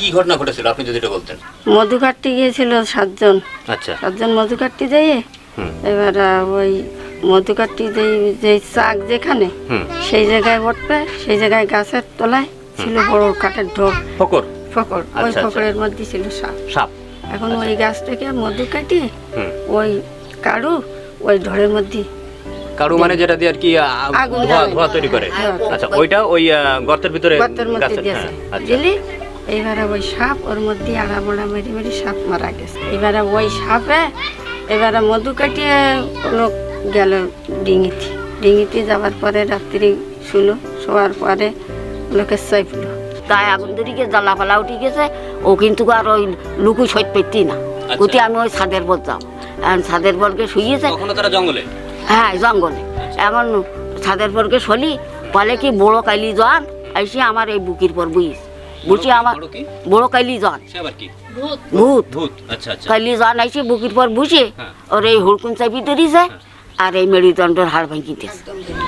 কি ঘটনা ঘটেছিল? আপনি যদি এটা বলতেন। মধু কাটতে গিয়েছিল সাতজন। আচ্ছা। সাতজন মধু কাটতে হুম। এবার ওই মধু কাটতে যেই যে চাক যেখানে সেই জায়গায় বটবে সেই জায়গায় গাছের তলায় ছিল বড় কাঠের ঢোক ফকর? ফকর ওই আচ্ছা, আচ্ছা। ফকরের মধ্যে ছিল সাপ। সাপ। এখন ওই গাছ থেকে মধু হুম। ওই কারু ওই ঢোড়ের মধ্যে কারু মানে যেটা দিয়ে আর কি ধোঁয়া তৈরি করে। হ্যাঁ। আচ্ছা ওইটা ওই গর্তের ভিতরে গর্তের মধ্যে গাছের- দিয়েছে। হ্যাঁ, আচ্ছা। দিলি এবারে ওই সাপ ওর মধ্যে আড়া মোড়া মেরে মেরে সাপ মারা গেছে। এবারে ওই সাপে এবারে মধু কাটিয়ে লোক গেল ডিঙিতে। ডিঙিতে যাওয়ার পরে রাত্রি শুলো শোয়ার পরে লোকে চাইপলো তাই আগুন ধরিকে জ্বালা ফালা উঠে গেছে। ও কিন্তু আর ওই লুকু সইত পেতি না। গতি আমি ওই ছাদের পর যাও এখন ছাদের পরকে শুয়েছে তারা জঙ্গলে? হ্যাঁ জঙ্গলে। এখন ছাদের পরকে শলি বলে কি বড় কালি জন আইসি আমার এই বুকির পর বুঝিস বুঝি আমার বড় কাইলি ভূত। ভূত। আচ্ছা আচ্ছা। কাইলি বুকির পর বুঝে হ্যাঁ। ওর এই হুড়কুন চাপি ধরিছে আর এই মেরুদণ্ডের হাড় ভাঙিতে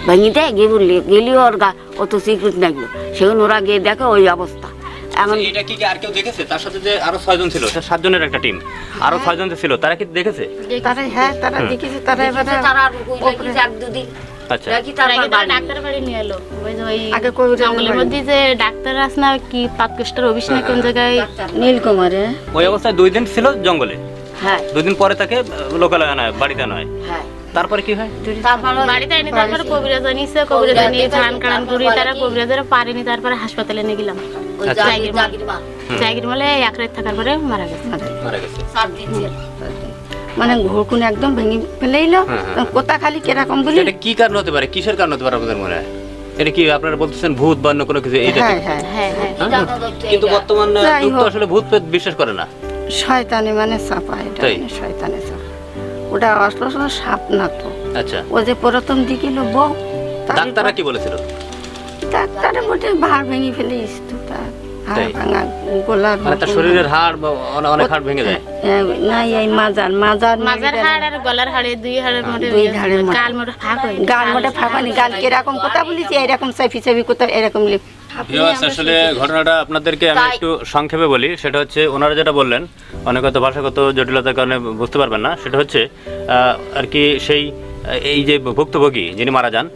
ভাঙিতে গিয়ে বললি গেলি ওর গা অত সিক্রেট লাগল সেখানে ওরা গিয়ে দেখে ওই অবস্থা। এখন আচ্ছা, এটা কি কি আর কেউ দেখেছে? তার সাথে যে আরও ছয়জন ছিল সাতজনের একটা টিম। আরও ছয়জন যে ছিল তারা কি দেখেছে? তারা হ্যাঁ তারা দেখেছে তারা এবারে তারা আর দুদিন। রাখি তারপর আগে তো বাড়ি। ডাক্তার বাড়ি নিয়ে এলো? ওই যে ওই আগে কবিরাজ জঙ্গলের মধ্যে যে ডাক্তার আছে না কি পাতকুষ্টার অফিস না কোন জায়গায়? নীলকুমারে। ওই অবস্থায় দুই দিন ছিল জঙ্গলে? হ্যাঁ। দুই দিন পরে তাকে লোকালয় নয় বাড়িতে নয় হ্যাঁ। তারপরে কি হয়? বাড়িতে এনে তারপরে কবিরাজ আনিছে কবিরাজ নিয়ে ধান কাড়ান করি তারা কবিরাজের পারেনি তারপরে হাসপাতালে নিয়ে গেলাম। ওই আচ্ছা। জাগির মলে এক রাত থাকার পরে মারা গেছে। মারা গেছে। সাত দিন ছিল। মানে ঘুরকুন একদম ভেঙে ফেলেইলো। হ্যাঁ, হ্যাঁ। কোথা খালি কীরকম বলি? এটা কি কারণ হতে পারে? কিসের কারণ হতে পারে আপনাদের মনে হয়? এটা কি আপনারা বলতেছেন ভূত বা অন্য কোনো কিছু? এইটা হ্যাঁ হ্যাঁ হ্যাঁ হ্যাঁ কিন্তু বর্তমান যাই যুগ তো হোক। আসলে ভূত পেত বিশ্বাস করে না। শয়তানি মানে চাপা এটা? মানে শয়তানি চাপা ওটা আসলে আসলে সাপ না তো। আচ্ছা। ও যে প্রথম দিকে তারই ডাক্তাররা কি বলেছিল? ডাক্তারে বটে ভাড় ভেঙে ফেলে তো তার হাড় তাই? ভাঙা গোলার মানে তার শরীরের হাড় বা অনেক হাড় ভেঙে যায়? হ্যাঁ, না এই মাজার মাজার মাজার হাড় আর গলার হাড়ে দুই হাড়ের মধ্যে দুই হাড়ের মধ্যে। গাল মোটা ফাঁক হয় গাল মোটে ফাঁকানি গাল কীরকম কথা বলেছি এরকম কোথাও এরকম লিপ আসলে ঘটনাটা আপনাদেরকে আমি একটু সংক্ষেপে বলি। সেটা হচ্ছে ওনারা যেটা বললেন অনেক হয়তো ভাষাগত জটিলতার কারণে বুঝতে পারবেন না। সেটা হচ্ছে আহ, আর কি সেই এই যে ভুক্তভোগী যিনি মারা যান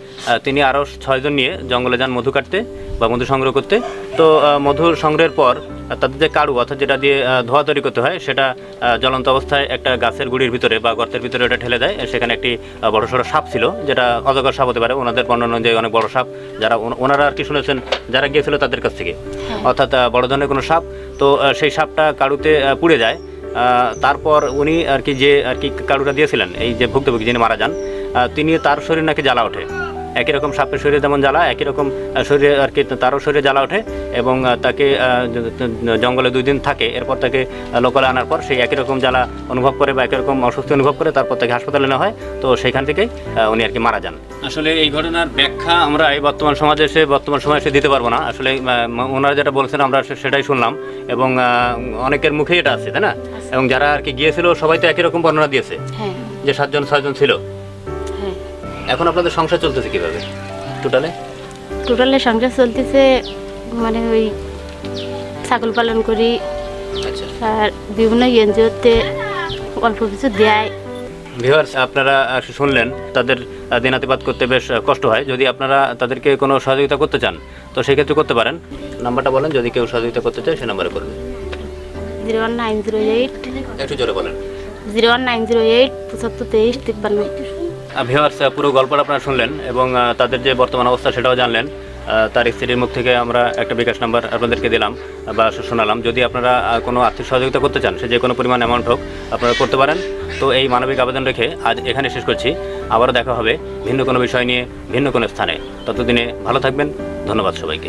তিনি আরও ছয়জন নিয়ে জঙ্গলে যান মধু কাটতে বা মধু সংগ্রহ করতে। তো মধু সংগ্রহের পর তাদের যে কাড়ু অর্থাৎ যেটা দিয়ে ধোয়া তৈরি করতে হয় সেটা জ্বলন্ত অবস্থায় একটা গাছের গুড়ির ভিতরে বা গর্তের ভিতরে ওটা ঠেলে দেয়। সেখানে একটি বড় সড়ো সাপ ছিল যেটা অজগর সাপ হতে পারে। ওনাদের বর্ণনা অনুযায়ী অনেক বড় সাপ। যারা ওনারা আর কি শুনেছেন যারা গিয়েছিল তাদের কাছ থেকে। অর্থাৎ আহ, বড় ধরনের কোনো সাপ। তো সেই সাপটা কাড়ুতে পুড়ে যায়। তারপর উনি আর কি যে, আর কি কাড়ুটা দিয়েছিলেন, এই যে ভুক্তভোগী যিনি মারা যান তিনি তার শরীর নাকি জ্বালা ওঠে। একই রকম সাপের শরীরে যেমন জ্বালা একই রকম শরীরে আর কি তারও শরীরে জ্বালা ওঠে এবং তাকে জঙ্গলে দুই দিন থাকে। এরপর তাকে লোকালে আনার পর সেই একই রকম জ্বালা অনুভব করে বা একই রকম অসুস্থ অনুভব করে তারপর তাকে হাসপাতালে নেওয়া হয়। তো সেখান থেকেই উনি আর কি মারা যান। আসলে এই ঘটনার ব্যাখ্যা আমরা এই বর্তমান সমাজে এসে বর্তমান সময়ে এসে দিতে পারব না। আসলে ওনারা যেটা বলছেন আমরা সেটাই শুনলাম এবং অনেকের মুখেই এটা আছে তাই না? এবং যারা আর কি গিয়েছিল সবাই তো একই রকম বর্ণনা দিয়েছে হ্যাঁ। যে সাতজন ছয়জন ছিল। এখন আপনাদের সংসার চলতেছে কীভাবে? টোটালে টোটালে সংসার চলতেছে মানে ওই ছাগল পালন করি আচ্ছা। আর বিভিন্ন এনজিওতে অল্প কিছু দেয়। ভিউয়ার্স আপনারা শুনলেন তাদের দিনাতিপাত করতে বেশ কষ্ট হয়। যদি আপনারা তাদেরকে কোনো সহযোগিতা করতে চান তো সেক্ষেত্রে করতে পারেন। নাম্বারটা বলেন যদি কেউ সহযোগিতা করতে চায় সে নাম্বারে করবেন zero one nine zero eight একটু জোরে বলেন। Zero one nine zero eight পঁচাত্তর তেইশ তিপ্পান্ন। ভিউয়ার্স পুরো গল্পটা আপনারা শুনলেন এবং তাদের যে বর্তমান অবস্থা সেটাও জানলেন। তার স্ত্রীর মুখ থেকে আমরা একটা বিকাশ নাম্বার আপনাদেরকে দিলাম বা শোনালাম। যদি আপনারা কোনো আর্থিক সহযোগিতা করতে চান, সে যে কোনো পরিমাণ অ্যামাউন্ট হোক, আপনারা করতে পারেন। তো এই মানবিক আবেদন রেখে আজ এখানে শেষ করছি। আবারও দেখা হবে ভিন্ন কোনো বিষয় নিয়ে ভিন্ন কোনো স্থানে। ততদিনে ভালো থাকবেন। ধন্যবাদ সবাইকে।